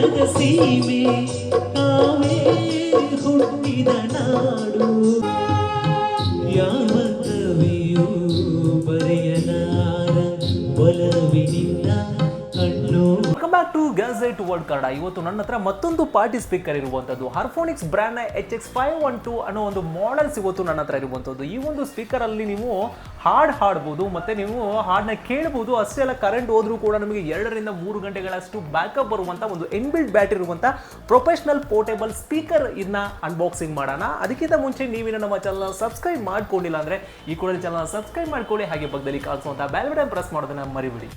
could see me to gadget world Kannada. ಇವತ್ತು ನನ್ನ ಹತ್ರ ಮತ್ತೊಂದು ಪಾರ್ಟಿ ಸ್ಪೀಕರ್ ಇರುವಂಥದ್ದು ಹಾರ್ಫೋನಿಕ್ಸ್ ಬ್ರ್ಯಾಂಡ್ನ H X five one two ಅನ್ನೋ ಒಂದು ಮಾಡೆಲ್ಸ್ ಇವತ್ತು ನನ್ನ ಹತ್ರ ಇರುವಂಥದ್ದು ಈ ಒಂದು ಸ್ಪೀಕರ್ ಅಲ್ಲಿ ನೀವು ಹಾಡ್ ಹಾಡ್ಬೋದು, ಮತ್ತೆ ನೀವು ಹಾಡನ್ನ ಕೇಳ್ಬೋದು. ಅಷ್ಟೇ ಅಲ್ಲ ಕರೆಂಟ್ ಹೋದ್ರೂ ಕೂಡ ನಮಗೆ ಎರಡರಿಂದ ಮೂರು ಗಂಟೆಗಳಷ್ಟು ಬ್ಯಾಕಪ್ ಬರುವಂತ ಒಂದು ಎನ್ಬಿಲ್ಡ್ ಬ್ಯಾಟ್ರಿ ಇರುವಂತ ಪ್ರೊಫೆಷನಲ್ ಪೋರ್ಟೇಬಲ್ ಸ್ಪೀಕರ್ ಇದನ್ನ ಅನ್ಬಾಕ್ಸಿಂಗ್ ಮಾಡೋಣ. ಅದಕ್ಕಿಂತ ಮುಂಚೆ ನೀವಿನ ನಮ್ಮ ಚಾನಲ್ ಸಬ್ಸ್ಕ್ರೈಬ್ ಮಾಡ್ಕೊಂಡಿಲ್ಲ ಅಂದ್ರೆ ಈ ಕೂಡ ಚಾನಲ್ ಸಬ್ಸ್ಕ್ರೈಬ್ ಮಾಡ್ಕೊಳ್ಳಿ. ಹಾಗೆ ಪಕ್ಕದಲ್ಲಿ ಕಾಣಿಸುವಂಥ ಬೆಲ್ ಬಟನ್ ಪ್ರೆಸ್ ಮಾಡೋದನ್ನ ಮರಿಬಿಡಿ.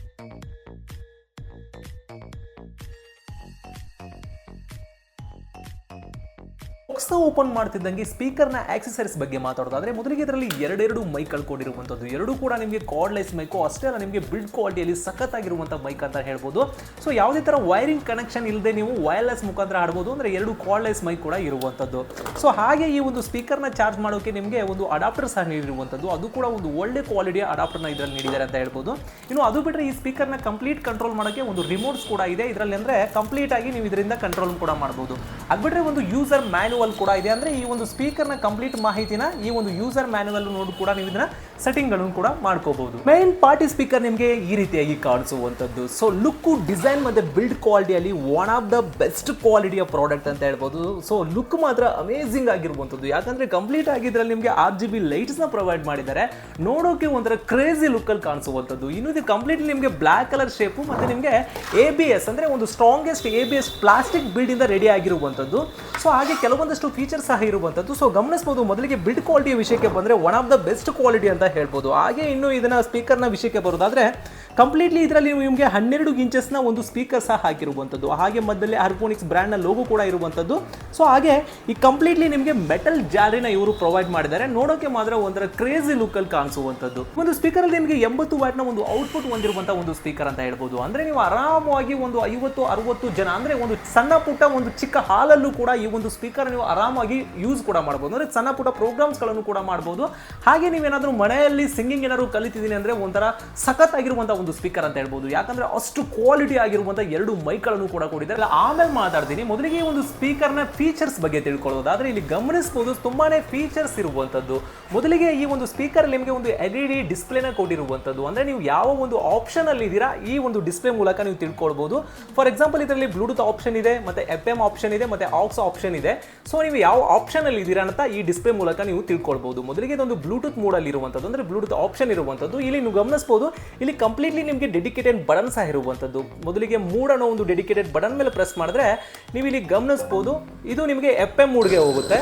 ಓಪನ್ ಮಾಡ್ತಿದ್ದಂಗೆ ಸ್ಪೀಕರ್ನ ಆಕ್ಸೆಸರೀಸ್ ಬಗ್ಗೆ ಮಾತಾಡೋದಾದ್ರೆ ಮೊದಲಿಗೆ ಇದರಲ್ಲಿ ಎರಡೆರಡು ಮೈಕ್ ಕಳ್ಕೊಂಡಿರುವಂಥದ್ದು ಎರಡು ಕೂಡ ನಿಮಗೆ ಕಾರ್ಡ್ಲೆಸ್ ಮೈಕು ಅಷ್ಟೇ ಅಲ್ಲ ನಿಮಗೆ ಬಿಲ್ಡ್ ಕ್ವಾಲಿಟಿಯಲ್ಲಿ ಸಖತ್ತಾಗಿರುವಂಥ ಮೈಕ್ ಅಂತ ಹೇಳ್ಬೋದು. ಸೊ ಯಾವುದೇ ಥರ ವೈರಿಂಗ್ ಕನೆಕ್ಷನ್ ಇಲ್ಲದೆ ನೀವು ವೈರ್ಲೆಸ್ ಮುಖಾಂತರ ಆಡ್ಬೋದು ಅಂದರೆ ಎರಡು ಕಾರ್ಡ್ಲೆಸ್ ಮೈಕ್ ಕೂಡ ಇರುವಂಥದ್ದು ಸೊ ಹಾಗೆ ಈ ಒಂದು ಸ್ಪೀಕರ್ನ ಚಾರ್ಜ್ ಮಾಡೋಕೆ ನಿಮಗೆ ಒಂದು ಅಡಾಪ್ಟರ್ ಸಹ ನೀಡಿರುವಂಥದ್ದು ಅದು ಕೂಡ ಒಂದು ಒಳ್ಳೆ ಕ್ವಾಲಿಟಿಯ ಅಡಾಪ್ಟರ್ನ ಇದರಲ್ಲಿ ನೀಡಿದ್ದಾರೆ ಅಂತ ಹೇಳ್ಬೋದು. ಇನ್ನು ಅದು ಬಿಟ್ಟರೆ ಈ ಸ್ಪೀಕರ್ನ ಕಂಪ್ಲೀಟ್ ಕಂಟ್ರೋಲ್ ಮಾಡೋಕೆ ಒಂದು ರಿಮೋಟ್ಸ್ ಕೂಡ ಇದೆ. ಇದರಲ್ಲಿ ಅಂದರೆ ಕಂಪ್ಲೀಟ್ ಆಗಿ ನೀವು ಇದರಿಂದ ಕಂಟ್ರೋಲ್ ಕೂಡ ಮಾಡ್ಬೋದು. ಅದು ಬಿಟ್ಟರೆ ಒಂದು ಯೂಸರ್ ಮ್ಯಾನುವಲ್ ಕೂಡ ಇದೆ. ಅಂದರೆ ಈ ಒಂದು ಸ್ಪೀಕರ್ನ ಕಂಪ್ಲೀಟ್ ಮಾಹಿತಿನ ಈ ಒಂದು ಯೂಸರ್ ಮ್ಯಾನುವಲ್ ನೋಡಿ ಕೂಡ ನೀವು ಇದನ್ನ ಸೆಟ್ಟಿಂಗ್ಗಳನ್ನು ಕೂಡ ಮಾಡ್ಕೋಬಹುದು. ಮೈನ್ ಪಾರ್ಟಿ ಸ್ಪೀಕರ್ ನಿಮಗೆ ಈ ರೀತಿಯಾಗಿ ಕಾಣಿಸುವಂಥದ್ದು. ಸೊ ಲುಕ್ಕು ಡಿಸೈನ್ ಮತ್ತು ಬಿಲ್ಡ್ ಕ್ವಾಲಿಟಿಯಲ್ಲಿ ಒನ್ ಆಫ್ ದ ಬೆಸ್ಟ್ ಕ್ವಾಲಿಟಿಯ ಪ್ರಾಡಕ್ಟ್ ಅಂತ ಹೇಳ್ಬೋದು. ಸೊ ಲುಕ್ ಮಾತ್ರ ಅಮೇಝಿಂಗ್ ಆಗಿರುವಂಥದ್ದು. ಯಾಕಂದ್ರೆ ಕಂಪ್ಲೀಟ್ ಆಗಿದ್ರಲ್ಲಿ ನಿಮಗೆ ಆರ್ ಜಿ ಬಿ ಲೈಟ್ಸ್ನ ಪ್ರೊವೈಡ್ ಮಾಡಿದ್ದಾರೆ. ನೋಡೋಕೆ ಒಂಥರ ಕ್ರೇಜಿ ಲುಕ್ಕಲ್ಲಿ ಕಾಣಿಸುವಂಥದ್ದು. ಇನ್ನು ಇದು ಕಂಪ್ಲೀಟ್ಲಿ ನಿಮಗೆ ಬ್ಲ್ಯಾಕ್ ಕಲರ್ ಶೇಪು ಮತ್ತು ನಿಮಗೆ ಎ ಬಿ ಎಸ್ ಅಂದರೆ ಒಂದು strongest A B S plastic ಬಿಲ್ಡಿಂದ ready ಆಗಿರುವಂಥದ್ದು. ಸೊ ಹಾಗೆ ಕೆಲವೊಂದಷ್ಟು ಫೀಚರ್ಸ್ ಸಹ ಇರುವಂಥದ್ದು ಸೊ ಗಮನಿಸಬಹುದು ಮೊದಲಿಗೆ ಬಿಲ್ಡ್ ಕ್ವಾಲಿಟಿಯ ವಿಷಯಕ್ಕೆ ಬಂದರೆ one of the best quality ಅಂತ ಹೇಳ್ಬೋದು. ಹಾಗೆ ಇನ್ನು ಇದನ್ನ ಸ್ಪೀಕರ್ನ ವಿಷಯಕ್ಕೆ ಬರೋದಾದ್ರೆ ಕಂಪ್ಲೀಟ್ಲಿ ಇದರಲ್ಲಿ ನಿಮಗೆ ಹನ್ನೆರಡು ಇಂಚಸ್ನ ಒಂದು ಸ್ಪೀಕರ್ ಸಹ ಹಾಕಿರುವಂಥದ್ದು ಹಾಗೆ ಮಧ್ಯದಲ್ಲಿ ಹಾರ್ಫೋನಿಕ್ಸ್ ಬ್ರ್ಯಾಂಡ್ನ ಲೋಗೋ ಕೂಡ ಇರುವಂಥದ್ದು ಸೊ ಹಾಗೆ ಈ ಕಂಪ್ಲೀಟ್ಲಿ ನಿಮಗೆ ಮೆಟಲ್ ಜಾರಿನ ಇವರು ಪ್ರೊವೈಡ್ ಮಾಡಿದ್ದಾರೆ. ನೋಡೋಕೆ ಮಾತ್ರ ಒಂಥರ ಕ್ರೇಜಿ ಲುಕ್ಕಲ್ಲಿ ಕಾಣಿಸುವಂಥದ್ದು ಒಂದು ಸ್ಪೀಕರಲ್ಲಿ ನಿಮಗೆ ಎಂಬತ್ತು ವ್ಯಾಟ್ನ ಒಂದು ಔಟ್ಪುಟ್ ಹೊಂದಿರುವಂಥ ಒಂದು ಸ್ಪೀಕರ್ ಅಂತ ಹೇಳ್ಬೋದು. ಅಂದರೆ ನೀವು ಆರಾಮವಾಗಿ ಒಂದು ಐವತ್ತು, ಅರವತ್ತು ಜನ, ಅಂದರೆ ಒಂದು ಸಣ್ಣ ಪುಟ್ಟ ಒಂದು ಚಿಕ್ಕ ಹಾಲಲ್ಲೂ ಕೂಡ ಈ ಒಂದು ಸ್ಪೀಕರ್ ನೀವು ಆರಾಮಾಗಿ ಯೂಸ್ ಕೂಡ ಮಾಡ್ಬೋದು. ಅಂದರೆ ಸಣ್ಣ ಪುಟ್ಟ ಪ್ರೋಗ್ರಾಮ್ಸ್ಗಳನ್ನು ಕೂಡ ಮಾಡ್ಬೋದು. ಹಾಗೆ ನೀವೇನಾದರೂ ಮನೆಯಲ್ಲಿ ಸಿಂಗಿಂಗ್ ಏನಾದರೂ ಕಲಿತಿದ್ದೀನಿ ಅಂದರೆ ಒಂಥರ ಸಖತ್ತಾಗಿರುವಂಥ ಒಂದು ಸ್ಪೀಕರ್ ಅಂತ ಹೇಳ್ಬೋದು. ಯಾಕಂದ್ರೆ ಅಷ್ಟು ಕ್ವಾಲಿಟಿ ಆಗಿರುವಂಥ ಎರಡು ಮೈಕ್ಗಳನ್ನು ಕೂಡ ಕೊಟ್ಟಿದ್ದಾರೆ. ಆಮೇಲೆ ಮಾತಾಡ್ತೀನಿ. ಮೊದಲಿಗೆ ಒಂದು ಸ್ಪೀಕರ್ನ ಫೀಚರ್ಸ್ ಬಗ್ಗೆ ತಿಳ್ಕೊಳ್ಳೋದಾದ್ರೆ ಇಲ್ಲಿ ಗಮನಿಸಬಹುದು ತುಂಬಾನೇ ಫೀಚರ್ಸ್ ಇರುವಂಥದ್ದು ಮೊದಲಿಗೆ ಈ ಒಂದು ಸ್ಪೀಕರ್ ನಿಮಗೆ ಒಂದು ಎಲ್ ಇ ಡಿ ಡಿಸ್ಪ್ಲೇನ ಕೊಟ್ಟಿರುವಂಥದ್ದು ಅಂದ್ರೆ ನೀವು ಯಾವ ಒಂದು ಆಪ್ಷನ್ ಅಲ್ಲಿ ಇದೀರಾ ಈ ಒಂದು ಡಿಸ್ಪ್ಲೇ ಮೂಲಕ ನೀವು ತಿಳ್ಕೊಳ್ಬಹುದು ಫಾರ್ ಎಕ್ಸಾಂಪಲ್ ಇದರಲ್ಲಿ ಬ್ಲೂಟೂತ್ ಆಪ್ಷನ್ ಇದೆ, ಮತ್ತೆ ಎಫ್ ಎಂ ಆಪ್ಷನ್ ಇದೆ, ಮತ್ತೆ ಆಕ್ಸ್ ಆಪ್ಷನ್ ಇದೆ. ಸೊ ನೀವು ಯಾವ ಆಪ್ಷನ್ ಅಲ್ಲಿ ಇದ್ದೀರಾ ಅಂತ ಈ ಡಿಸ್ಪ್ಲೇ ಮೂಲಕ ನೀವು ತಿಳ್ಕೊಳ್ಬಹುದು ಮೊದಲಿಗೆ ಇದೊಂದು ಬ್ಲೂಟೂತ್ ಮೋಡ್ ಅಲ್ಲಿ ಇರುವಂಥದ್ದು ಅಂದ್ರೆ ಬ್ಲೂಟೂತ್ ಆಪ್ಷನ್ ಇರುವಂಥದ್ದು ಇಲ್ಲಿ ನೀವು ಗಮನಿಸಬಹುದು ಇಲ್ಲಿ ಕಂಪ್ಲೀಟ್ಲಿ ನಿಮಗೆ ಡೆಡಿಕೇಟೆಡ್ ಬಟನ್ ಸಹ ಇರುವಂಥದ್ದು ಮೊದಲಿಗೆ ಮೂಡ್ ಒಂದು ಡೆಡಿಕೇಟೆಡ್ ಬಟನ್ ಮೇಲೆ ಪ್ರೆಸ್ ಮಾಡಿದ್ರೆ ನೀವು ಇಲ್ಲಿ ಗಮನಿಸ್ಬೋದು. ಇದು ನಿಮಗೆ ಎಫ್ ಎಂ ಮೂಡ್ಗೆ ಹೋಗುತ್ತೆ.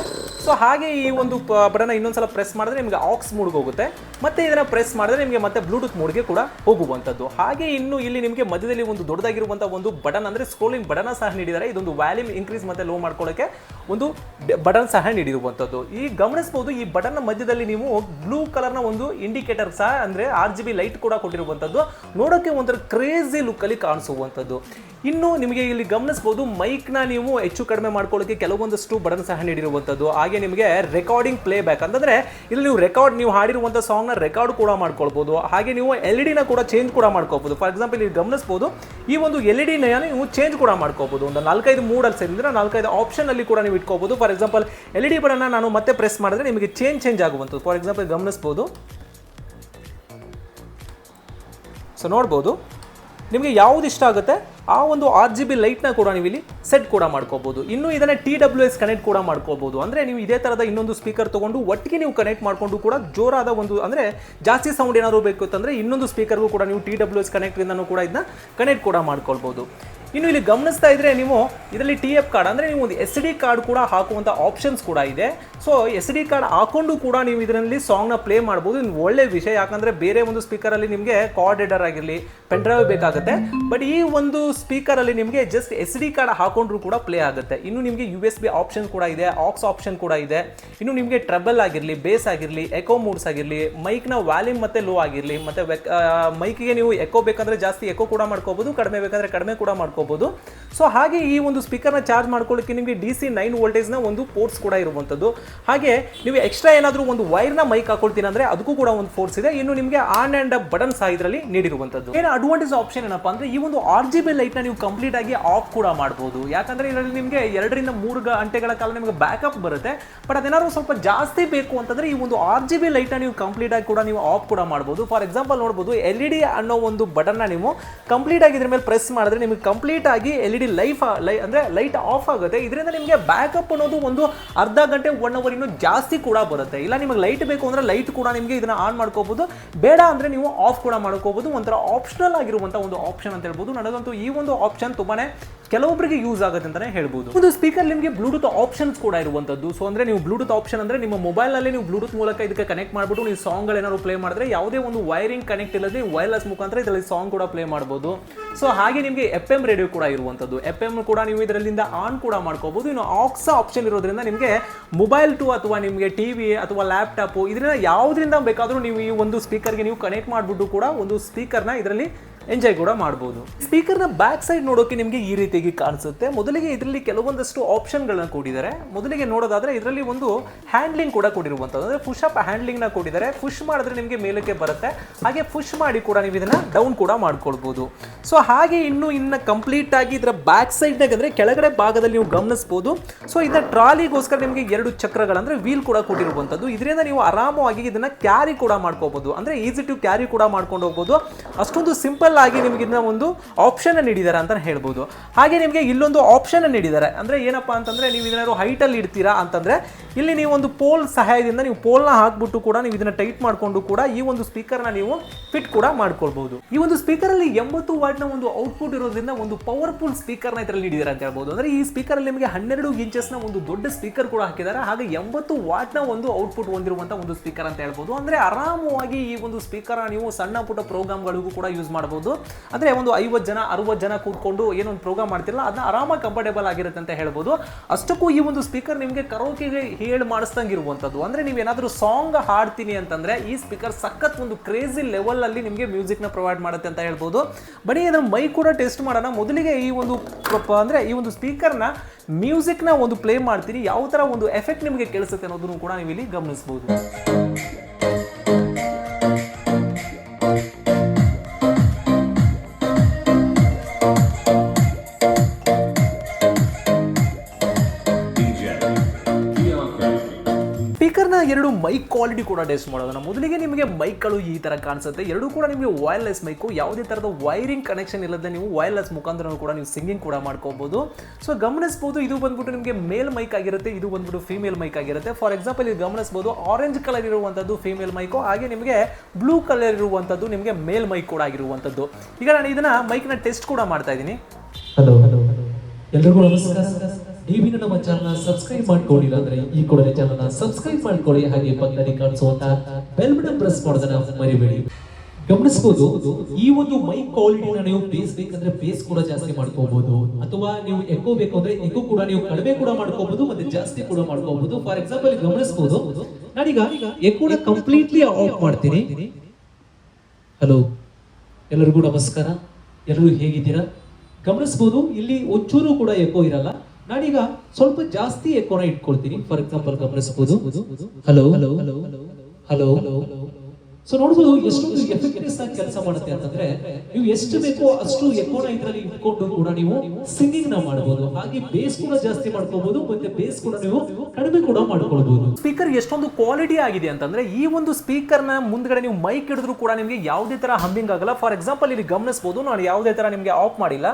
ಸೊ ಹಾಗೆ ಈ ಒಂದು ಬಟನ್ ಇನ್ನೊಂದ್ಸಲ ಪ್ರೆಸ್ ಮಾಡಿದ್ರೆ ನಿಮಗೆ ಆಕ್ಸ್ ಮೂಡ್ಗೆ ಹೋಗುತ್ತೆ. ಮತ್ತೆ ಇದನ್ನ ಪ್ರೆಸ್ ಮಾಡಿದ್ರೆ ನಿಮಗೆ ಮತ್ತೆ ಬ್ಲೂಟೂತ್ ಮೂಡ್ಗೆ ಕೂಡ ಹೋಗುವಂಥದ್ದು ಹಾಗೆ ಇನ್ನು ಇಲ್ಲಿ ನಿಮಗೆ ಮಧ್ಯದಲ್ಲಿ ಒಂದು ದೊಡ್ಡದಾಗಿರುವಂಥ ಒಂದು ಬಟನ್ ಅಂದರೆ ಸ್ಕ್ರೋಲಿಂಗ್ ಬಟನ್ ಸಹ ನೀಡಿದ್ದಾರೆ. ಇದೊಂದು ವ್ಯಾಲ್ಯೂಮ್ ಇನ್ಕ್ರೀಸ್ ಮತ್ತೆ ಲೋ ಮಾಡ್ಕೊಳ್ಳೋಕ್ಕೆ ಒಂದು ಬಟನ್ ಸಹ ನೀಡಿರುವಂಥದ್ದು ಈ ಗಮನಿಸಬಹುದು ಈ ಬಟನ್ ಮಧ್ಯದಲ್ಲಿ ನೀವು ಬ್ಲೂ ಕಲರ್ನ ಒಂದು ಇಂಡಿಕೇಟರ್ ಸಹ ಅಂದರೆ ಆರ್ ಜಿ ಬಿ ಲೈಟ್ ಕೂಡ ಕೊಟ್ಟಿರುವಂಥದ್ದು ನೋಡೋಕೆ ಒಂಥರ ಕ್ರೇಜಿ ಲುಕ್ಕಲ್ಲಿ ಕಾಣಿಸುವಂಥದ್ದು. ಇನ್ನು ನಿಮಗೆ ಇಲ್ಲಿ ಗಮನಿಸ್ಬೋದು ಮೈಕ್ನ ನೀವು ಹೆಚ್ಚು ಕಡಿಮೆ ಮಾಡ್ಕೊಳ್ಳೋಕೆ ಕೆಲವೊಂದಷ್ಟು ಬಟನ್ ಸಹ ನೀಡಿರುವಂಥದ್ದು. ಹಾಗೆ ನಿಮಗೆ ರೆಕಾರ್ಡಿಂಗ್ ಪ್ಲೇ ಬ್ಯಾಕ್ ಅಂತಂದ್ರೆ, ಇಲ್ಲಿ ನೀವು ರೆಕಾರ್ಡ್ ನೀವು ಹಾಡಿರುವಂಥ ಸಾಂಗ್ನ ರೆಕಾರ್ಡ್ ಕೂಡ ಮಾಡ್ಕೊಳ್ಬೋದು. ಹಾಗೆ ನೀವು ಎಲ್ ಇ ಡಿನ ಕೂಡ ಚೇಂಜ್ ಕೂಡ ಮಾಡ್ಕೋಬೋದು ಫಾರ್ ಎಕ್ಸಾಂಪಲ್ ಇಲ್ಲಿ ಗಮನಿಸ್ಬೋದು, ಈ ಒಂದು ಎಲ್ ಇ ಡಿನ ನೀವು ಚೇಂಜ್ ಕೂಡ ಮಾಡ್ಕೋಬೋದು ಒಂದು ನಾಲ್ಕೈದು ಮೂಡಲ್ಲಿ ಸೇರಿದ್ರೆ ನಾಲ್ಕೈದು ಆಪ್ಷನಲ್ಲಿ ಕೂಡ ನೀವು ಇಟ್ಕೋಬೋದು for example L E D ಬಟನ್ನ ನಾನು ಮತ್ತೆ ಪ್ರೆಸ್ ಮಾಡಿದ್ರೆ ನಿಮಗೆ ಚೇಂಜ್ ಚೇಂಜ್ ಆಗುವಂಥದ್ದು. ಫಾರ್ ಎಕ್ಸಾಂಪಲ್ ಗಮನಿಸಬಹುದು ಸೊ ನೋಡ್ಬೋದು. ನಿಮಗೆ ಯಾವುದು ಇಷ್ಟ ಆಗುತ್ತೆ? ಆ ಒಂದು ಆರ್ ಜಿ ಬಿ ಲೈಟ್ನ ಕೂಡ ನೀವು ಇಲ್ಲಿ ಸೆಟ್ ಕೂಡ ಮಾಡ್ಕೋಬೋದು. ಇನ್ನು ಇದನ್ನ ಟಿ ಡಬ್ಲ್ಯೂ ಎಸ್ ಕನೆಕ್ಟ್ ಕೂಡ ಮಾಡ್ಕೋಬೋದು. ಅಂದರೆ ನೀವು ಇದೇ ಥರದ ಇನ್ನೊಂದು ಸ್ಪೀಕರ್ ತಗೊಂಡು ಒಟ್ಟಿಗೆ ನೀವು ಕನೆಕ್ಟ್ ಮಾಡಿಕೊಂಡು ಕೂಡ ಜೋರಾದ ಒಂದು, ಅಂದರೆ ಜಾಸ್ತಿ ಸೌಂಡ್ ಏನಾದರೂ ಬೇಕು ಅಂತಂದರೆ ಇನ್ನೊಂದು ಸ್ಪೀಕರ್ಗೂ ಕೂಡ ನೀವು ಟಿ ಡಬ್ಲ್ಯೂ ಎಸ್ ಕನೆಕ್ಟ್ ಇಂದನೂ ಕೂಡ ಇದನ್ನ ಕನೆಕ್ಟ್ ಕೂಡ ಮಾಡ್ಕೊಳ್ಬಹುದು ಇನ್ನು ಇಲ್ಲಿ ಗಮನಿಸ್ತಾ ಇದ್ರೆ ನೀವು ಇದರಲ್ಲಿ ಟಿ ಎಫ್ ಕಾರ್ಡ್ ಅಂದ್ರೆ ನೀವು ಒಂದು ಎಸ್ ಡಿ ಕಾರ್ಡ್ ಕೂಡ ಹಾಕುವಂತ ಆಪ್ಷನ್ಸ್ ಕೂಡ ಇದೆ. ಸೊ ಎಸ್ ಡಿ ಕಾರ್ಡ್ ಹಾಕೊಂಡು ಕೂಡ ನೀವು ಇದರಲ್ಲಿ ಸಾಂಗ್ನ ಪ್ಲೇ ಮಾಡ್ಬೋದು. ಇದು ಒಳ್ಳೆ ವಿಷಯ, ಯಾಕಂದ್ರೆ ಬೇರೆ ಒಂದು ಸ್ಪೀಕರಲ್ಲಿ ನಿಮಗೆ ಕಾರ್ಡ್ ರೀಡರ್ ಆಗಿರಲಿ ಪೆನ್ ಡ್ರೈವ್ ಬೇಕಾಗುತ್ತೆ. ಬಟ್ ಈ ಒಂದು ಸ್ಪೀಕರಲ್ಲಿ ನಿಮಗೆ ಜಸ್ಟ್ ಎಸ್ ಡಿ ಕಾರ್ಡ್ ಹಾಕೊಂಡ್ರು ಕೂಡ ಪ್ಲೇ ಆಗುತ್ತೆ. ಇನ್ನು ನಿಮಗೆ ಯು ಎಸ್ ಬಿ ಆಪ್ಷನ್ ಕೂಡ ಇದೆ ಆಕ್ಸ್ ಆಪ್ಷನ್ ಕೂಡ ಇದೆ. ಇನ್ನು ನಿಮಗೆ ಟ್ರಬಲ್ ಆಗಿರಲಿ ಬೇಸ್ ಆಗಿರಲಿ ಎಕೋ ಮೂಡ್ಸ್ ಆಗಿರಲಿ ಮೈಕ್ನ ವ್ಯಾಲ್ಯೂಮ್ ಮತ್ತೆ ಲೋ ಆಗಿರಲಿ, ಮತ್ತೆ ಮೈಕ್ಗೆ ನೀವು ಎಕೋ ಬೇಕಂದ್ರೆ ಜಾಸ್ತಿ ಎಕೋ ಕೂಡ ಮಾಡ್ಕೋಬಹುದು ಕಡಿಮೆ ಬೇಕಂದ್ರೆ ಕಡಿಮೆ ಕೂಡ ಮಾಡ್ಕೋಬಹುದು ಮಾಡ್ಕೋಬಹುದು ಸೊ ಹಾಗೆ ಈ ಒಂದು ಸ್ಪೀಕರ್ನ ಚಾರ್ಜ್ ಮಾಡ್ಕೊಳ್ಳೋಕ್ಕೆ ನಿಮಗೆ ಡಿ ಸಿ ನೈನ್ ವೋಲ್ಟೇಜ್ನ ಒಂದು ಪೋರ್ಟ್ಸ್ ಕೂಡ ಇರುವಂಥದ್ದು. ಹಾಗೆ ನೀವು ಎಕ್ಸ್ಟ್ರಾ ಏನಾದರೂ ಒಂದು ವೈರ್ನ ಮೈಕ್ ಹಾಕೊಳ್ತೀನಿ ಅಂದರೆ ಅದಕ್ಕೂ ಕೂಡ ಒಂದು ಫೋರ್ಸ್ ಇದೆ. ಇನ್ನು ನಿಮಗೆ ಆನ್ ಆ್ಯಂಡ್ ಬಟನ್ ಸಹ ಇದರಲ್ಲಿ ನೀಡಿರುವಂಥದ್ದು. ಏನು ಅಡ್ವಾಂಟೇಜ್ ಆಪ್ಷನ್ ಏನಪ್ಪಾ ಅಂದ್ರೆ ಈ ಒಂದು ಆರ್ ಜಿ ಬಿ ಲೈಟ್ನ ನೀವು ಕಂಪ್ಲೀಟ್ ಆಗಿ ಆಫ್ ಕೂಡ ಮಾಡ್ಬೋದು. ಯಾಕಂದ್ರೆ ಇದರಲ್ಲಿ ನಿಮಗೆ ಎರಡರಿಂದ ಮೂರು ಗಂಟೆಗಳ ಕಾಲ ನಿಮಗೆ ಬ್ಯಾಕಪ್ ಬರುತ್ತೆ. ಬಟ್ ಅದೇನಾದ್ರು ಸ್ವಲ್ಪ ಜಾಸ್ತಿ ಬೇಕು ಅಂತಂದ್ರೆ ಈ ಒಂದು ಆರ್ ಜಿ ಬಿ ಲೈಟ್ನ ನೀವು ಕಂಪ್ಲೀಟ್ ಆಗಿ ಕೂಡ ನೀವು ಆಫ್ ಕೂಡ ಮಾಡ್ಬೋದು. ಫಾರ್ ಎಕ್ಸಾಂಪಲ್ ನೋಡ್ಬೋದು ಎಲ್ ಇ ಡಿ ಅನ್ನೋ ಒಂದು ಬಟನ್ನ ನೀವು ಕಂಪ್ಲೀಟ್ ಆಗಿ ಇದ್ರ ಮೇಲೆ ಪ್ರೆಸ್ ಮಾಡಿದ್ರೆ ನಿಮಗೆ ಕಂಪ್ಲೀಟ್ ಆಗಿ ಎಲ್ ಇ ಲೈಫ್ ಲೈ ಅಂದರೆ ಲೈಟ್ ಆಫ್ ಆಗುತ್ತೆ. ಇದರಿಂದ ನಿಮಗೆ ಬ್ಯಾಕಪ್ ಅನ್ನೋದು ಒಂದು ಅರ್ಧ ಗಂಟೆ ಒನ್ ಅವರ್ ಇನ್ನೂ ಜಾಸ್ತಿ ಕೂಡ ಬರುತ್ತೆ. ಇಲ್ಲ, ನಿಮಗೆ ಲೈಟ್ ಬೇಕು ಅಂದ್ರೆ ಲೈಟ್ ಕೂಡ ನಿಮಗೆ ಇದನ್ನ ಆನ್ ಮಾಡ್ಕೋಬಹುದು ಬೇಡ ಅಂದ್ರೆ ನೀವು ಆಫ್ ಕೂಡ ಮಾಡ್ಕೋಬಹುದು ಒಂಥರ ಆಪ್ಷನಲ್ ಆಗಿರುವಂತ ಒಂದು ಆಪ್ಷನ್ ಅಂತ ಹೇಳ್ಬೋದು. ನನಗಂತೂ ಈ ಒಂದು ಆಪ್ಷನ್ ತುಂಬಾನೇ ಕೆಲವೊಬ್ಬರಿಗೆ ಯೂಸ್ ಆಗುತ್ತೆ ಅಂತಾನೆ ಹೇಳ್ಬೋದು. ಒಂದು ಸ್ಪೀಕರ್ ನಿಮಗೆ ಬ್ಲೂಟೂತ್ ಆಪ್ಷನ್ಸ್ ಕೂಡ ಇರುವಂತದ್ದು. ಸೊ ಅಂದ್ರೆ ನೀವು ಬ್ಲೂಟೂತ್ ಆಪ್ಷನ್ ಅಂದ್ರೆ ನಿಮ್ಮ ಮೊಬೈಲ್ನಲ್ಲಿ ನೀವು ಬ್ಲೂಟೂತ್ ಮೂಲಕ ಇದಕ್ಕೆ ಕನೆಕ್ಟ್ ಮಾಡ್ಬಿಟ್ಟು ನೀವು ಸಾಂಗ್ ಏನಾದ್ರು ಪ್ಲೇ ಮಾಡಿದ್ರೆ ಯಾವುದೇ ಒಂದು ವೈರಿಂಗ್ ಕನೆಕ್ಟ್ ಇಲ್ಲದೆ ವೈರ್ಲೆಸ್ ಮುಖಾಂತರ ಇದರಲ್ಲಿ ಸಾಂಗ್ ಕೂಡ ಪ್ಲೇ ಮಾಡಬಹುದು ಸೊ ಹಾಗೆ ನಿಮಗೆ ಎಫ್ ಎಂ ರೇಡಿಯೋ ಕೂಡ ಇರುವಂತದ್ದು. ಎಫ್ ಎಂ ಕೂಡ ನೀವು ಇದರಲ್ಲಿಂದ ಆನ್ ಕೂಡ ಮಾಡ್ಕೋಬಹುದು ಇನ್ನು ಆಕ್ಸ ಆಪ್ಷನ್ ಇರೋದ್ರಿಂದ ನಿಮಗೆ ಮೊಬೈಲ್ ಟು ಅಥವಾ ನಿಮಗೆ ಟಿವಿ ಅಥವಾ ಲ್ಯಾಪ್ಟಾಪ್ ಇದರಿಂದ ಯಾವುದರಿಂದ ಬೇಕಾದರೂ ನೀವು ಈ ಒಂದು ಸ್ಪೀಕರ್ಗೆ ನೀವು ಕನೆಕ್ಟ್ ಮಾಡಿಬಿಟ್ಟು ಕೂಡ ಒಂದು ಸ್ಪೀಕರ್ನ ಇದರಲ್ಲಿ ಎಂಜಾಯ್ ಕೂಡ ಮಾಡ್ಬೋದು. ಸ್ಪೀಕರ್ನ ಬ್ಯಾಕ್ ಸೈಡ್ ನೋಡೋಕೆ ನಿಮಗೆ ಈ ರೀತಿಯಾಗಿ ಕಾಣಿಸುತ್ತೆ. ಮೊದಲಿಗೆ ಇದರಲ್ಲಿ ಕೆಲವೊಂದಷ್ಟು ಆಪ್ಷನ್ಗಳನ್ನ ಕೊಟ್ಟಿದ್ದಾರೆ ಮೊದಲಿಗೆ ನೋಡೋದಾದ್ರೆ ಇದರಲ್ಲಿ ಒಂದು ಹ್ಯಾಂಡ್ಲಿಂಗ್ ಕೂಡ ಕೊಟ್ಟಿರುವಂಥದ್ದು ಅಂದರೆ ಪುಷ್ ಅಪ್ ಹ್ಯಾಂಡ್ಲಿಂಗ್ನ ಕೊಟ್ಟಿದ್ದಾರೆ ಪುಷ್ ಮಾಡಿದ್ರೆ ನಿಮಗೆ ಮೇಲಕ್ಕೆ ಬರುತ್ತೆ. ಹಾಗೆ ಪುಷ್ ಮಾಡಿ ಕೂಡ ನೀವು ಇದನ್ನ ಡೌನ್ ಕೂಡ ಮಾಡ್ಕೊಳ್ಬೋದು. ಸೊ ಹಾಗೆ ಇನ್ನು ಇನ್ನು ಕಂಪ್ಲೀಟ್ ಆಗಿ ಇದರ ಬ್ಯಾಕ್ ಸೈಡ್ನಾಗ ಅಂದರೆ ಕೆಳಗಡೆ ಭಾಗದಲ್ಲಿ ನೀವು ಗಮನಿಸ್ಬೋದು. ಸೊ ಇದನ್ನ ಟ್ರಾಲಿಗೋಸ್ಕರ ನಿಮಗೆ ಎರಡು ಚಕ್ರಗಳು ಅಂದರೆ ವೀಲ್ ಕೂಡ ಕೊಟ್ಟಿರುವಂಥದ್ದು. ಇದರಿಂದ ನೀವು ಆರಾಮವಾಗಿ ಇದನ್ನ ಕ್ಯಾರಿ ಕೂಡ ಮಾಡ್ಕೋಬಹುದು ಅಂದರೆ ಈಸಿ ಟು ಕ್ಯಾರಿ ಕೂಡ ಮಾಡ್ಕೊಂಡು ಹೋಗ್ಬೋದು. ಅಷ್ಟೊಂದು ಸಿಂಪಲ್ ಆಗಿ ನಿಮಗೆ ಇದನ್ನ ಒಂದು ಆಪ್ಷನ್ ನೀಡಿದ್ದಾರೆ ಅಂತ ಹೇಳ್ಬೋದು. ಹಾಗೆ ನಿಮಗೆ ಇಲ್ಲೊಂದು ಆಪ್ಷನ್ ನೀಡಿದ್ದಾರೆ ಅಂದ್ರೆ ಏನಪ್ಪಾ ಅಂತಂದ್ರೆ ನೀವು ಇದನ್ನ ಹೈಟಲ್ಲಿ ಇಡ್ತೀರಾ ಅಂತಂದ್ರೆ ಇಲ್ಲಿ ನೀವು ಒಂದು ಪೋಲ್ ಸಹಾಯದಿಂದ ನೀವು ಪೋಲ್ನ ಹಾಕ್ಬಿಟ್ಟು ಕೂಡ ನೀವು ಇದನ್ನ ಟೈಟ್ ಮಾಡಿಕೊಂಡು ಕೂಡ ಈ ಒಂದು ಸ್ಪೀಕರ್ನ ನೀವು ಫಿಟ್ ಕೂಡ ಮಾಡ್ಕೊಳ್ಬಹುದು ಈ ಒಂದು ಸ್ಪೀಕರ್ ಅಲ್ಲಿ ಎಂಬತ್ತು ವಾಟ್ನ ಒಂದು ಔಟ್ಪುಟ್ ಇರೋದ್ರಿಂದ ಒಂದು ಪವರ್ಫುಲ್ ಸ್ಪೀಕರ್ನ ಇದರಲ್ಲಿ ನೀಡಿದ್ದಾರೆ ಅಂತ ಹೇಳ್ಬೋದು. ಅಂದ್ರೆ ಈ ಸ್ಪೀಕರ್ ಅಲ್ಲಿ ನಿಮಗೆ ಹನ್ನೆರಡು ಇಂಚಸ್ನ ಒಂದು ದೊಡ್ಡ ಸ್ಪೀಕರ್ ಕೂಡ ಹಾಕಿದ್ದಾರೆ. ಹಾಗೆ ಎಂಬತ್ತು ವಾಟ್ನ ಒಂದು ಔಟ್ಪುಟ್ ಹೊಂದಿರುವಂತಹ ಒಂದು ಸ್ಪೀಕರ್ ಅಂತ ಹೇಳ್ಬೋದು. ಅಂದ್ರೆ ಆರಾಮವಾಗಿ ಈ ಒಂದು ಸ್ಪೀಕರ್ ನೀವು ಸಣ್ಣ ಪುಟ್ಟ ಪ್ರೋಗ್ರಾಮ್ಗಳಿಗೂ ಕೂಡ ಯೂಸ್ ಮಾಡಬಹುದು ಅಂದ್ರೆ ಒಂದು ಐವತ್ತು ಜನ, ಅರವತ್ತು ಜನ ಕೂತ್ಕೊಂಡು ಏನೊಂದು ಪ್ರೋಗ್ರಾಮ್ ಮಾಡ್ತಿರಲ್ಲ, ಅದನ್ನ ಆರಾಮಾಗಿ ಕಂಫರ್ಟೇಬಲ್ ಆಗಿರುತ್ತೆ ಅಂತ ಹೇಳ್ಬೋದು. ಅಷ್ಟಕ್ಕೂ ಈ ಒಂದು ಸ್ಪೀಕರ್ ನಿಮಗೆ ಕರೋಕೆಗೆ ಹೇಳಿ ಮಾಡಿಸ್ದಂಗೆ ಇರುವಂಥದ್ದು ಅಂದರೆ ನೀವು ಏನಾದರೂ ಸಾಂಗ್ ಹಾಡ್ತೀನಿ ಅಂತಂದರೆ ಈ ಸ್ಪೀಕರ್ ಸಖತ್ ಒಂದು ಕ್ರೇಜಿ ಲೆವೆಲಲ್ಲಿ ನಿಮಗೆ ಮ್ಯೂಸಿಕ್ನ ಪ್ರೊವೈಡ್ ಮಾಡುತ್ತೆ ಅಂತ ಹೇಳ್ಬೋದು. ಬರೀ ಅದರ ಮೈ ಕೂಡ ಟೆಸ್ಟ್ ಮಾಡೋಣ. ಮೊದಲಿಗೆ ಈ ಒಂದು ಅಂದರೆ ಈ ಒಂದು ಸ್ಪೀಕರ್ನ ಮ್ಯೂಸಿಕ್ನ ಒಂದು ಪ್ಲೇ ಮಾಡ್ತೀನಿ. ಯಾವ ಥರ ಒಂದು ಎಫೆಕ್ಟ್ ನಿಮಗೆ ಕೇಳಿಸುತ್ತೆ ಅನ್ನೋದನ್ನು ಕೂಡ ನೀವು ಇಲ್ಲಿ ಗಮನಿಸಬಹುದು ಎರಡು ಮೈಕ್ ಕ್ವಾಲಿಟಿ ಕೂಡ ಟೆಸ್ಟ್ ಮಾಡೋದನ್ನ. ಮೊದಲಿಗೆ ನಿಮಗೆ ಮೈಕ್ಗಳು ಈ ತರ ಕಾಣಿಸುತ್ತೆ. ಎರಡು ಕೂಡ ನಿಮಗೆ ವೈರ್ಲೆಸ್ ಮೈಕು ಯಾವುದೇ ತರದ ವೈರಿಂಗ್ ಕನೆಕ್ಷನ್ ಇಲ್ಲದೆ ನೀವು ವೈರ್ಲೆಸ್ ಮುಖಾಂತರ ಕೂಡ ನೀವು ಸಿಂಗಿಂಗ್ ಕೂಡ ಮಾಡ್ಕೋಬಹುದು ಸೊ ಗಮನಿಸಬಹುದು ಇದು ಬಂದ್ಬಿಟ್ಟು ನಿಮಗೆ ಮೇಲ್ ಮೈಕ್ ಆಗಿರುತ್ತೆ, ಇದು ಬಂದ್ಬಿಟ್ಟು ಫೀಮೇಲ್ ಮೈಕ್ ಆಗಿರುತ್ತೆ. ಫಾರ್ ಎಕ್ಸಾಂಪಲ್ ಇದು ಗಮನಿಸಬಹುದು ಆರೆಂಜ್ ಕಲರ್ ಇರುವಂತದ್ದು ಫೀಮೇಲ್ ಮೈಕು ಹಾಗೆ ನಿಮಗೆ ಬ್ಲೂ ಕಲರ್ ಇರುವಂತದ್ದು ನಿಮಗೆ ಮೇಲ್ ಮೈಕ್ ಕೂಡ ಆಗಿರುವಂತದ್ದು. ಈಗ ನಾನು ಇದನ್ನ ಮೈಕ್ನ ಟೆಸ್ಟ್ ಕೂಡ ಮಾಡ್ತಾ ಇದ್ದೀನಿ. ಹಲೋ ಹಲೋ ಎಲ್ರಿಗೂ ನಮಸ್ಕಾರ. ನೀವಿನ್ನು ನಮ್ಮ ಚಾನಲ್ ಸಬ್ಸ್ಕ್ರೈಬ್ ಮಾಡ್ಕೊಂಡಿಲ್ಲ ಅಂದ್ರೆ ಈ ಕೂಡಲೇ ಚಾನಲ್ ಸಬ್ಸ್ಕ್ರೈಬ್ ಮಾಡ್ಕೊಳ್ಳಿ. ಹಾಗೆ ಪಕ್ಕದಲ್ಲಿ ಕಾಣಿಸುವಂತ ಬೆಲ್ ಬಟನ್ ಪ್ರೆಸ್ ಮಾಡೋದನ್ನ ಮರಿಬೇಡಿ. ಗಮನಿಸಬಹುದು ಈ ಒಂದು ಮೈಕ್ ಕ್ವಾಲಿಟಿನ ನೀವು ಬೇಸ್ ಬೇಕಂದ್ರೆ ಬೇಸ್ ಕೂಡ ಜಾಸ್ತಿ ಮಾಡ್ಕೋಬಹುದು ಅಥವಾ ನೀವು ಎಕೋ ಬೇಕು ಅಂದ್ರೆ ಎಕೋ ಕೂಡ ನೀವು ಕಡಿಮೆ ಕೂಡ ಮಾಡ್ಕೋಬಹುದು ಮತ್ತೆ ಜಾಸ್ತಿ ಕೂಡ ಮಾಡ್ಕೋಬಹುದು ಫಾರ್ ಎಕ್ಸಾಂಪಲ್ ಗಮನಿಸಬಹುದು ನಾನೀಗ ಎಕೋನ ಕಂಪ್ಲೀಟ್ಲಿ ಆಫ್ ಮಾಡ್ತೀನಿ. ಹಲೋ ಎಲ್ಲರಿಗೂ ನಮಸ್ಕಾರ. ಎಲ್ಲರೂ ಹೇಗಿದ್ದೀರಾ? ಗಮನಿಸಬಹುದು ಇಲ್ಲಿ ಒಂಚೂರು ಕೂಡ ಎಕೋ ಇರಲ್ಲ. ನಾನೀಗ ಸ್ವಲ್ಪ ಜಾಸ್ತಿ ಎಕೋನ ಇಟ್ಕೊಳ್ತೀನಿ. ಫಾರ್ ಎಕ್ಸಾಂಪಲ್ ಗಮನಿಸಬಹುದು. Hello hello hello hello so ನೋಡ್ಬೋದು ಎಷ್ಟೊಂದು ಎಫೆಕ್ಟಿವ್ಸ್ ಆಗಿ ಕೆಲಸ ಮಾಡುತ್ತೆ ಅಂತಂದ್ರೆ ನೀವು ಎಷ್ಟು ಬೇಕೋ ಅಷ್ಟು ಎಕೋನ ಇದರಲ್ಲಿ ಇಟ್ಕೊಂಡು ಕೂಡ ನೀವು ಸಿಂಗಿಂಗ್ನ ಮಾಡಬಹುದು ಹಾಗೆ ಬೇಸ್ ಕೂಡ ಜಾಸ್ತಿ ಮಾಡ್ಕೋಬಹುದು ಮತ್ತೆ ಬೇಸ್ ಕೂಡ ನೀವು ಕಡಿಮೆ ಕೂಡ ಮಾಡ್ಕೊಳ್ಬಹುದು ಸ್ಪೀಕರ್ ಎಷ್ಟೊಂದು ಕ್ವಾಲಿಟಿ ಆಗಿದೆ ಅಂತಂದ್ರೆ ಈ ಒಂದು ಸ್ಪೀಕರ್ನ ಮುಂದ್ಗಡೆ ನೀವು ಮೈಕ್ ಹಿಡಿದ್ರು ಕೂಡ ನಿಮಗೆ ಯಾವುದೇ ತರ ಹಂಬಿಂಗ್ ಆಗಲ್ಲ. ಫಾರ್ ಎಕ್ಸಾಂಪಲ್ ಇಲ್ಲಿ ಗಮನಿಸಬಹುದು ನಾನು ಯಾವುದೇ ತರ ನಿಮಗೆ ಆಫ್ ಮಾಡಿಲ್ಲ.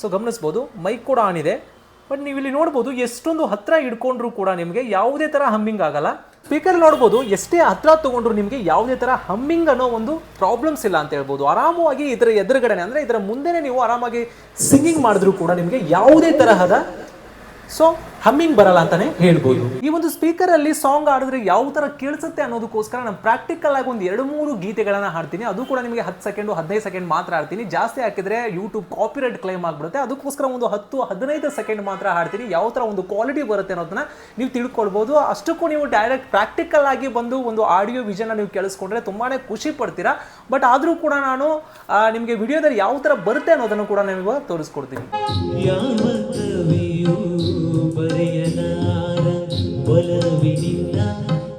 ಸೊ ಗಮನಿಸ್ಬೋದು ಮೈಕ್ ಕೂಡ ಆನ್ ಇದೆ. ಬಟ್ ನೀವು ಇಲ್ಲಿ ನೋಡ್ಬೋದು, ಎಷ್ಟೊಂದು ಹತ್ರ ಹಿಡ್ಕೊಂಡ್ರೂ ಕೂಡ ನಿಮಗೆ ಯಾವುದೇ ತರ ಹಮ್ಮಿಂಗ್ ಆಗಲ್ಲ. ಸ್ಪೀಕರ್ ನೋಡ್ಬೋದು, ಎಷ್ಟೇ ಹತ್ರ ತಗೊಂಡ್ರು ನಿಮಗೆ ಯಾವುದೇ ತರ ಹಮ್ಮಿಂಗ್ ಅನ್ನೋ ಒಂದು ಪ್ರಾಬ್ಲಮ್ಸ್ ಇಲ್ಲ ಅಂತ ಹೇಳ್ಬೋದು. ಆರಾಮವಾಗಿ ಇದರ ಎದುರುಗಡೆ ಅಂದ್ರೆ ಇದರ ಮುಂದೆನೆ ನೀವು ಆರಾಮಾಗಿ ಸಿಂಗಿಂಗ್ ಮಾಡಿದ್ರು ಕೂಡ ನಿಮಗೆ ಯಾವುದೇ ತರಹದ ಸೊ ಹಮ್ಮಿಂಗ್ ಬರಲ್ಲ ಅಂತಾನೆ ಹೇಳ್ಬೋದು. ಈ ಒಂದು ಸ್ಪೀಕರ್ ಅಲ್ಲಿ ಸಾಂಗ್ ಆಡಿದ್ರೆ ಯಾವ ತರ ಕೇಳಿಸುತ್ತೆ ಅನ್ನೋದಕ್ಕೋಸ್ಕರ ನಾನು ಪ್ರಾಕ್ಟಿಕಲ್ ಆಗಿ ಒಂದು ಎರಡು ಮೂರು ಗೀತೆಗಳನ್ನ ಹಾಡ್ತೀನಿ. ಅದು ಕೂಡ ನಿಮಗೆ ಹತ್ತು ಸೆಕೆಂಡ್ ಹದಿನೈದು ಸೆಕೆಂಡ್ ಮಾತ್ರ ಆಡ್ತೀನಿ ಜಾಸ್ತಿ ಹಾಕಿದ್ರೆ ಯೂಟ್ಯೂಬ್ ಕಾಪಿರೈಟ್ ಕ್ಲೈಮ್ ಆಗ್ಬಿಡುತ್ತೆ. ಅದಕ್ಕೋಸ್ಕರ ಒಂದು ಹತ್ತು, ಹದಿನೈದು ಸೆಕೆಂಡ್ ಮಾತ್ರ ಹಾಡ್ತೀನಿ. ಯಾವ ತರ ಒಂದು ಕ್ವಾಲಿಟಿ ಬರುತ್ತೆ ಅನ್ನೋದನ್ನ ನೀವು ತಿಳ್ಕೊಳ್ಬಹುದು ಅಷ್ಟಕ್ಕೂ ನೀವು ಡೈರೆಕ್ಟ್ ಪ್ರಾಕ್ಟಿಕಲ್ ಆಗಿ ಬಂದು ಒಂದು ಆಡಿಯೋ ವಿಷನ್ ನೀವು ಕೇಳಿಸ್ಕೊಂಡ್ರೆ ತುಂಬಾನೇ ಖುಷಿ ಪಡ್ತೀರಾ. ಬಟ್ ಆದ್ರೂ ಕೂಡ ನಾನು ನಿಮಗೆ ವಿಡಿಯೋದಲ್ಲಿ ಯಾವ ತರ ಬರುತ್ತೆ ಅನ್ನೋದನ್ನು ಕೂಡ ನಿಮಗೆ ತೋರಿಸ್ಕೊಡ್ತೀನಿ. ಯಾವ ಕವಿಯೂ ಬರೆಯಲಾರ ಒಲವಿನಿಂದ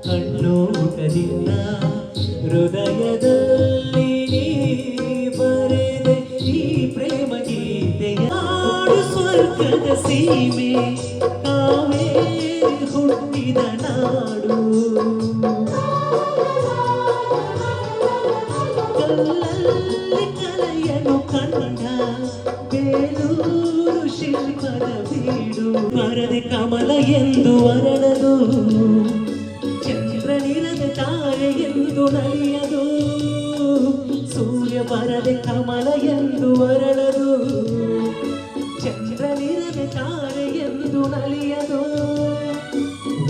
ಕಣ್ಣೋಟದಿಂದ ಹೃದಯದಲ್ಲಿ ನೀ ಬರೆದೆ ಈ ಪ್ರೇಮ ಗೀತೆಯ ನಾಡು ಸ್ವರ್ಗದ ಸೀಮೆ ಕಾವೇ ಹುಟ್ಟಿದ ನಾಡು ಕಲ್ಲಲ್ಲಿ ಕಲೆಯನು ಮರದೆ ಕಮಲ ಎಂದು ಅರಳದು ಚಂದ್ರನಿರದೆ ತಾರೆ ಎಂದು ನಲಿಯದು. ಸೂರ್ಯ ಬರದೆ ಕಮಲ ಎಂದು ಅರಳದು ಚಂದ್ರನಿರದೆ ತಾರೆ ಎಂದು ನಲಿಯದು.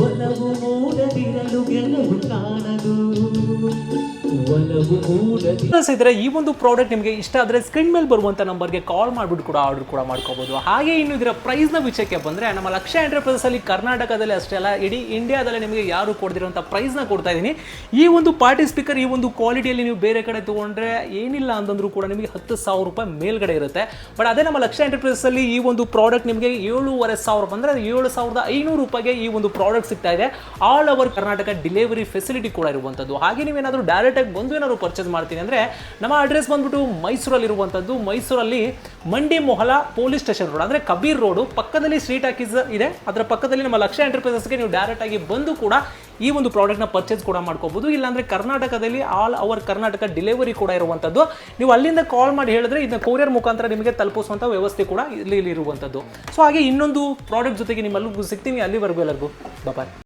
ಒಲವು ಮೂಡದಿರಲು ಗೆಲುವು ಕಾಣದು. ಇದ್ರೆ ಈ ಒಂದು ಪ್ರಾಡಕ್ಟ್ ನಿಮಗೆ ಇಷ್ಟ ಆದರೆ ಸ್ಕ್ರೀನ್ ಮೇಲೆ ಬರುವಂಥ ನಂಬರ್ಗೆ ಕಾಲ್ ಮಾಡಿಬಿಟ್ಟು ಕೂಡ ಆರ್ಡರ್ ಕೂಡ ಮಾಡ್ಕೋಬಹುದು ಹಾಗೆ ಇನ್ನು ಇದರ ಪ್ರೈಸ್ನ ವಿಷಯಕ್ಕೆ ಬಂದರೆ, ನಮ್ಮ ಲಕ್ಷ ಎಂಟರ್ಪ್ರೈಸಸ್ ಅಲ್ಲಿ ಕರ್ನಾಟಕದಲ್ಲಿ ಅಷ್ಟೇ ಅಲ್ಲ, ಇಡೀ ಇಂಡಿಯಾದಲ್ಲಿ ನಿಮಗೆ ಯಾರು ಕೊಡ್ದಿರೋಂಥ ಪ್ರೈಸ್ನ ಕೊಡ್ತಾ ಇದ್ದೀನಿ. ಈ ಒಂದು ಪಾರ್ಟಿ ಸ್ಪೀಕರ್ ಈ ಒಂದು ಕ್ವಾಲಿಟಿಯಲ್ಲಿ ನೀವು ಬೇರೆ ಕಡೆ ತಗೊಂಡ್ರೆ ಏನಿಲ್ಲ ಅಂತಂದ್ರೂ ಕೂಡ ನಿಮಗೆ ಹತ್ತು ಸಾವಿರ ರೂಪಾಯಿ ಮೇಲ್ಗಡೆ ಇರುತ್ತೆ. ಬಟ್ ಅದೇ ನಮ್ಮ ಲಕ್ಷ ಎಂಟರ್ಪ್ರೈಸಸ್ ಅಲ್ಲಿ ಈ ಒಂದು ಪ್ರಾಡಕ್ಟ್ ನಿಮಗೆ ಏಳುವರೆ ಸಾವಿರ ಬಂದರೆ ಏಳು ಸಾವಿರದ ಐನೂರು ರೂಪಾಯಿಗೆ ಈ ಒಂದು ಪ್ರಾಡಕ್ಟ್ ಸಿಗ್ತಾ ಇದೆ. All over Karnataka delivery facility ಕೂಡ ಇರುವಂಥದ್ದು. ಹಾಗೆ ನೀವೇನಾದರೂ ಡೈರೆಕ್ಟಾಗಿ ಬಂದು ಏನಾದ್ರು ಪರ್ಚೇಸ್ ಮಾಡ್ತೀನಿ ಅಂದರೆ ನಮ್ಮ ಅಡ್ರೆಸ್ ಬಂದ್ಬಿಟ್ಟು ಮೈಸೂರಲ್ಲಿ ಇರುವಂಥದ್ದು ಮೈಸೂರಲ್ಲಿ ಮಂಡಿ ಮೊಹಲ ಪೊಲೀಸ್ ಸ್ಟೇಷನ್ ರೋಡ್ ಅಂದರೆ ಕಬೀರ್ ರೋಡು ಪಕ್ಕದಲ್ಲಿ ಸ್ಟ್ರೀಟ್ ಹಾಕಿಸ್ ಇದೆ. ಅದರ ಪಕ್ಕದಲ್ಲಿ ನಮ್ಮ ಲಕ್ಷ ಎಂಟರ್ಪ್ರೈಸಸ್ಗೆ ನೀವು ಡೈರೆಕ್ಟ್ ಆಗಿ ಬಂದು ಕೂಡ ಈ ಒಂದು ಪ್ರಾಡಕ್ಟ್ನ ಪರ್ಚೇಸ್ ಕೂಡ ಮಾಡ್ಕೋಬಹುದು ಇಲ್ಲಾಂದರೆ ಕರ್ನಾಟಕದಲ್ಲಿ ಆಲ್ ಅವರ್ ಕರ್ನಾಟಕ ಡೆಲಿವರಿ ಕೂಡ ಇರುವಂಥದ್ದು ನೀವು ಅಲ್ಲಿಂದ ಕಾಲ್ ಮಾಡಿ ಹೇಳಿದ್ರೆ ಇದನ್ನ ಕೊರಿಯರ್ ಮುಖಾಂತರ ನಿಮಗೆ ತಲುಪಿಸುವಂಥ ವ್ಯವಸ್ಥೆ ಕೂಡ ಇಲ್ಲಿ ಇಲ್ಲಿ ಇರುವಂಥದ್ದು ಸೊ ಹಾಗೆ ಇನ್ನೊಂದು ಪ್ರಾಡಕ್ಟ್ ಜೊತೆಗೆ ನಿಮ್ಮೆಲ್ಲರಿಗೂ ಸಿಗ್ತೀನಿ. ಅಲ್ಲಿವರೆಗೂ ಎಲ್ಲರಿಗೂ. ಬಾಯ್